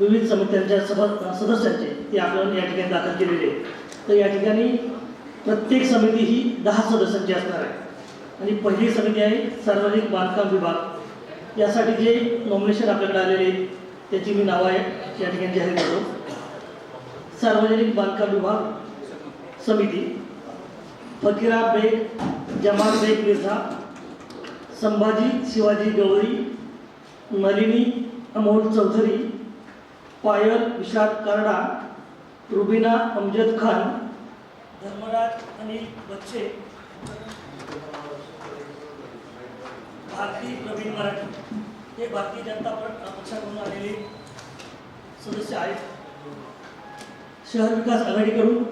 विविध समित्यांच्या सभा सदस्यांचे ते आपण या ठिकाणी दाखल केलेले आहे तर या ठिकाणी प्रत्येक समिती ही दहा सदस्यांची असणार आहे. आणि पहिली समिती आहे सार्वजनिक बांधकाम विभाग. यासाठी जे नॉमिनेशन आपल्याकडे आलेले त्याची मी नावं आहे या ठिकाणी जाहीर करतो. सार्वजनिक बांधकाम विभाग समिती फकीरा बेग जमाल बेग मिर्झा संभाजी शिवाजी गवळी नलिनी अमोल चौधरी पायल विशाल कारडा रुबिना अमजद खान धर्मराज अनिल बच्चे भारती प्रवीण मराठी. हे भारतीय जनता पक्षाकडून आलेले सदस्य आहेत. शहर विकास आघाडीकडून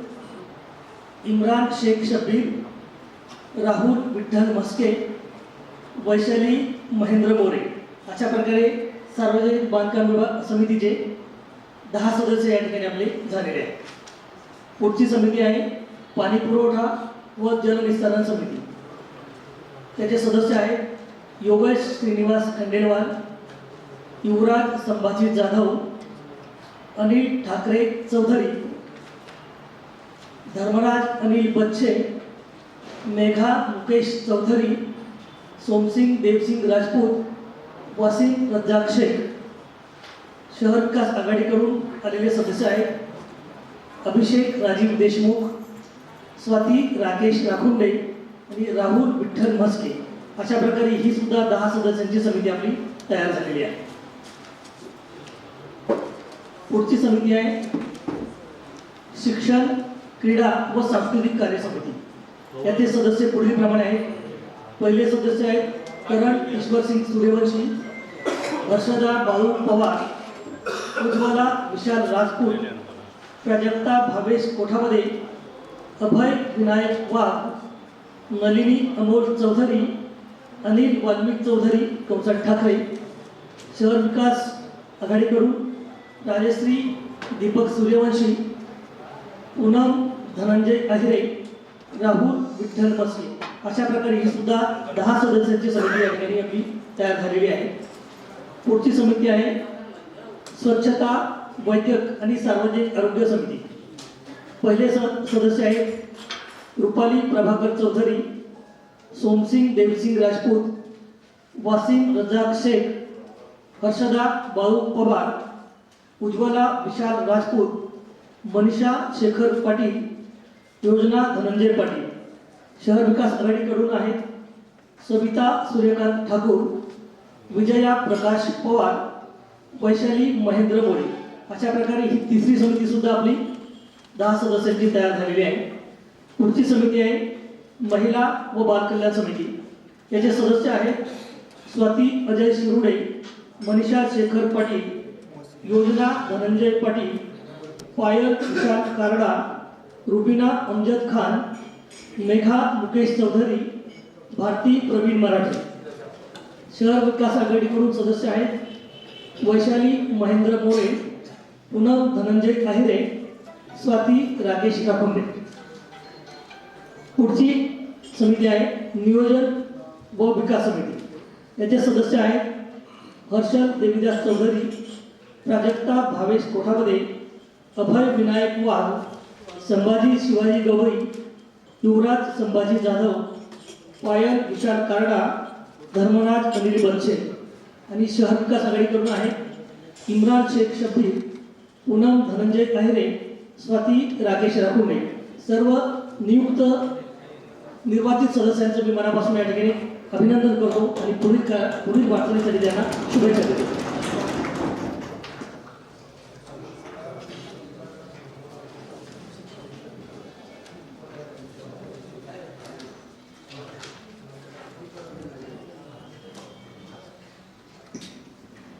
इम्रान शेख शब्बीर राहुल विठ्ठल मस्के वैशाली महेंद्र मोरे. अशा प्रकारे सार्वजनिक बांधकाम विभाग समितीचे दहा सदस्य या ठिकाणी आपले झालेले आहेत. पुढची समिती आहे पाणी पुरवठा व जलविस्तारण समिती. त्याचे सदस्य आहेत योगेश श्रीनिवास खंडेलवाल युवराज संभाजी जाधव अनिल ठाकरे चौधरी धर्मराज अनिल बच्चे मेघा मुकेश चौधरी सोमसिंग देवसिंग राजपूत वसीम रज्जाक शेख शहर विकास आघाडीकडून आलेले सदस्य आहेत. अभिषेक राजीव देशमुख स्वाती राकेश राखुंडे आणि राहुल विठ्ठल म्हस्के. अशा प्रकारे ही सुद्धा दहा सदस्यांची समिती आपली तयार झालेली आहे. पुढची समिती आहे शिक्षण क्रीडा व सांस्कृतिक कार्य समिती. याचे सदस्य पुढीलप्रमाणे आहेत. पहिले सदस्य आहेत करण ईश्वरसिंग सूर्यवंशी हर्षदा बाळू पवार उज्ज्वला विशाल राजपूत प्राजक्ता भावेश कोठामध्ये अभय विनायक वाघ नलिनी अमोल चौधरी अनिल वाल्मिक चौधरी कंसात ठाकरे शहर विकास आघाडीकडून राजश्री दीपक सूर्यवंशी पूनम धनंजय अहिरे राहुल विठ्ठल मस्के अशा प्रकारे ही सुद्धा दहा सदस्यांची समिती या ठिकाणी आपली तयार झालेली आहे. पुढची समिती आहे स्वच्छता वैद्यक आणि सार्वजनिक आरोग्य समिती. पहिले स- सदस्य आहेत रुपाली प्रभाकर चौधरी सोमसिंग देवसिंग राजपूत वासिम रजाक शेख हर्षदा बाळू पवार उज्ज्वला विशाल राजपूत मनीषा शेखर पाटील योजना धनंजय पाटील. शहर विकास आघाडीकडून आहेत सविता सूर्यकांत ठाकूर विजया प्रकाश पवार वैशाली महेंद्र मोरे. अशा प्रकारे ही तिसरी समिती सुद्धा आपली दहा सदस्यांची तयार झालेली आहे. पुढची समिती आहे महिला व बालकल्याण समिती. याचे सदस्य आहेत स्वाती अजय शिरुडे मनीषा शेखर पाटील योजना धनंजय पाटील पायल विशाल कारडा रुबिना अमजद खान मेघा मुकेश चौधरी भारती प्रवीण मराठे. शहर विकास आघाडीकडून सदस्य आहेत वैशाली महेंद्र मोरे पूनम धनंजय काहिरे स्वाती राकेश राखुंडे पुढची समिती आहे नियोजन व विकास समिती. याचे सदस्य आहेत हर्षल देवीदास चौधरी प्राजक्ता भावेश कोठावदे अभय विनायक वाघ संभाजी शिवाजी गवई युवराज संभाजी जाधव पायल विशाल कारडा धर्मराज अनिल बच्चे आणि शहर विकास आघाडीकडून आहेत. इम्रान शेख शब्बीर पूनम धनंजय काहिरे स्वाती राकेश राखुमे सर्व नियुक्त निर्वाचित सदस्यांचं मी मनापासून या ठिकाणी अभिनंदन करतो आणि पुढील का पुढील वाटचालीसाठी त्यांना शुभेच्छा देतो.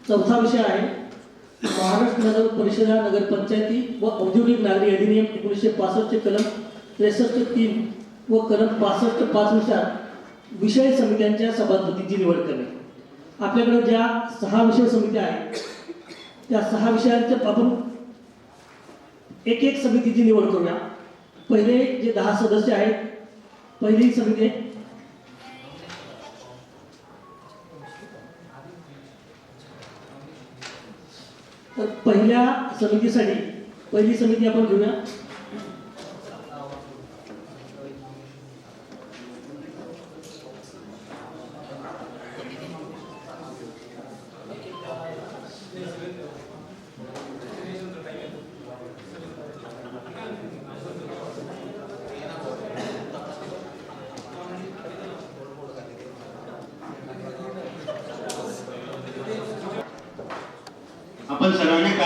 चौथा विषय आहे. महाराष्ट्र नगर परिषद हा नगरपंचायती व औद्योगिक नागरी अधिनियम एकोणीसशे पासष्टचे कलम त्रेसष्ट तीन व कलम पासष्ट पाचनुसार विषय समित्यांच्या सभापतीची निवड करणे. आपल्याकडे ज्या सहा विषय समित्या आहेत त्या सहा विषयांच्या आपण एक एक समितीची निवड करूया. पहिले जे दहा सदस्य आहेत पहिली समिती तर पहिल्या समितीसाठी पहिली समिती आपण घेऊया.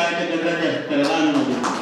päätetään tästä lannoitusta.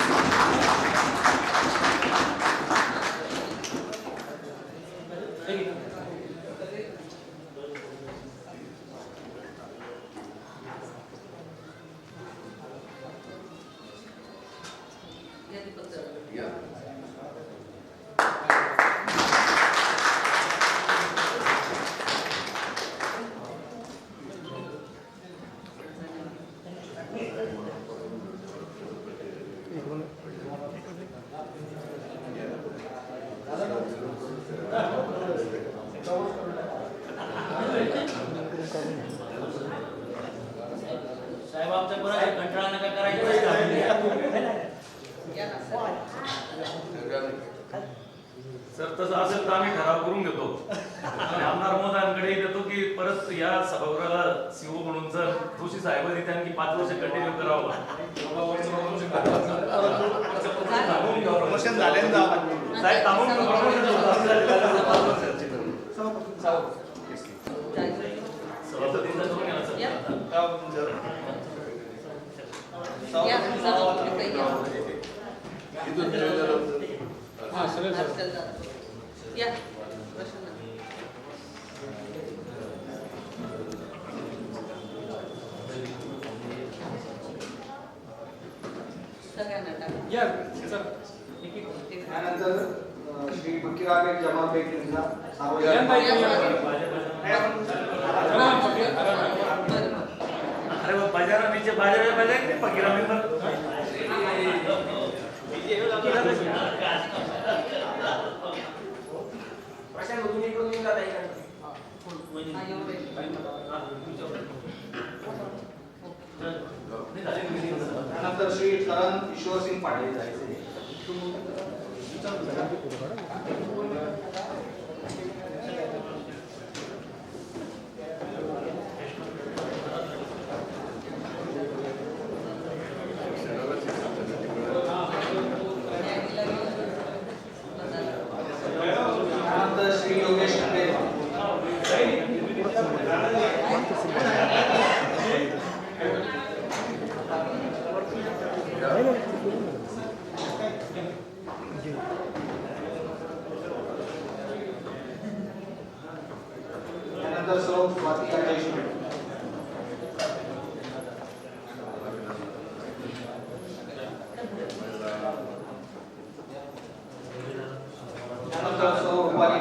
साहेब आमच्या बरं कंटाळा नका करायचं सर. तसं असेल तर आम्ही ठराव करून घेतो. आणि आमदार महोदयांकडे देतो की परत या सभागृहाला सीओ म्हणून जर जोशी साहेबांनी त्यांनी पाच वर्ष कंटिन्यू करावं. प्रमोशन झाले ना साहेब थांबून सभापतींचा करून घ्या ना सर आता. या सगळ्यांना टाका त्यानंतर श्री फकीराबेग जमाल बेग यांचा सार्वजनिक अरे वो बाजारा नीचे बाजार में बाजार के फकीरा में त्यानंतर श्री करण ईश्वरसिंग पाटील त्यानंतर श्री योगेश खंडेलवाल त्यानंतर सौ स्वाती देशमुख त्यानंतर सौ रुपाली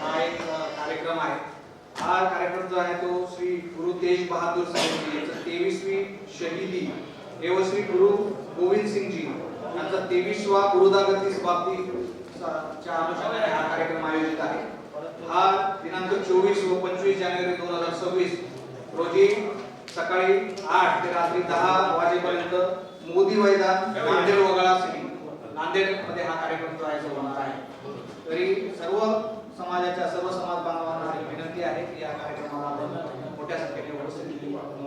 हा एक कार्यक्रम आहे. हा कार्यक्रम जो आहे तो श्री गुरु तेज बहादूर साहेबजी यांचा. तेवीसवी शहीदी. एव श्री गुरु गोविंद सिंगजी. यांचा तेवीसवा गुरुदागती शताब्दी च्या अनुषंगाने हा कार्यक्रम आयोजित आहे. हा दिनांक चोवीस व पंचवीस जानेवारी दोन हजार सव्वीस रोजी सकाळी आठ ते रात्री दहा वाजेपर्यंत मोदी मैदान नांदेड वगळा सिटी. नांदेडमध्ये हा कार्यक्रम जो आहे तो होणार आहे. तरी सर्व समाजाच्या सर्व समाज बांधवांना विनंती आहे की या कार्यक्रमाला मोठ्या संख्येने उपस्थित